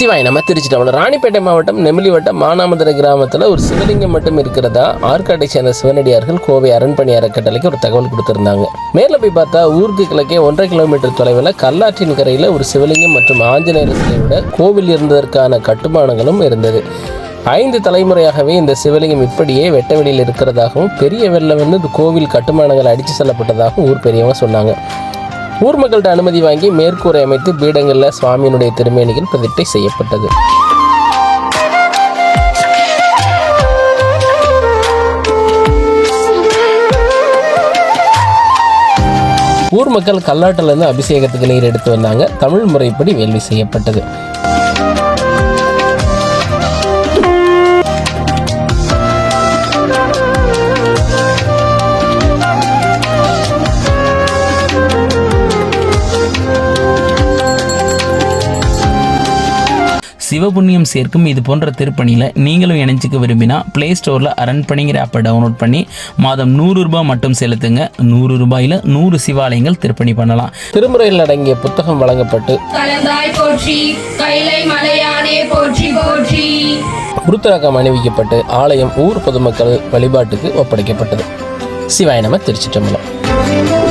சிவாய் நம்ம திருச்சிட்டோம் ராணிப்பேட்டை மாவட்டம் நெமிலி வட்டம் மானாமதுரை கிராமத்தில் ஒரு சிவலிங்கம் மட்டும் இருக்கிறதா? ஆற்காட்டை சேர்ந்த சிவனடியார்கள் கோவை அரண்பணி அறக்கட்டளைக்கு ஒரு தகவல் கொடுத்திருந்தாங்க. மேலே போய் பார்த்தா ஊருக்கு கிழக்கே ஒன்றரை கிலோமீட்டர் தொலைவில் கல்லாற்றின் கரையில் ஒரு சிவலிங்கம் மற்றும் ஆஞ்சநேயர் சிலையோட கோவில் இருந்ததற்கான கட்டுமானங்களும் இருந்தது. ஐந்து தலைமுறையாகவே இந்த சிவலிங்கம் இப்படியே வெட்ட வெளியில் இருக்கிறதாகவும் பெரிய வெள்ளம் வந்து இந்த கோவில் கட்டுமானங்கள் அடித்து செல்லப்பட்டதாகவும் ஊர் பெரியவங்க சொன்னாங்க. ஊர் மக்கள்கிட்ட அனுமதி வாங்கி மேற்கூரை அமைத்து பீடங்களில் சுவாமியினுடைய திருமேனிகள் பிரதிட்டை செய்யப்பட்டது. ஊர் மக்கள் கல்லாட்டிலிருந்து அபிஷேகத்துக்கு நீர் எடுத்து வந்தாங்க. தமிழ் முறைப்படி வேள்வி செய்யப்பட்டது. சிவபுண்ணியம் சேர்க்கும் இது போன்ற திருப்பணியில் நீங்களும் இணைஞ்சிக்க விரும்பினா ப்ளே ஸ்டோரில் அரண்பணிங்கிற ஆப்பை டவுன்லோட் பண்ணி மாதம் நூறு ரூபாய் மட்டும் செலுத்துங்க. நூறு ரூபாயில் நூறு சிவாலயங்கள் திருப்பணி பண்ணலாம். திருமுறையில் அடங்கிய புத்தகம் வழங்கப்பட்டு உருத்தரகம் அணிவிக்கப்பட்டு ஆலயம் ஊர் பொதுமக்கள் வழிபாட்டுக்கு ஒப்படைக்கப்பட்டது. சிவாய நம திருச்சிற்றம்பலம்.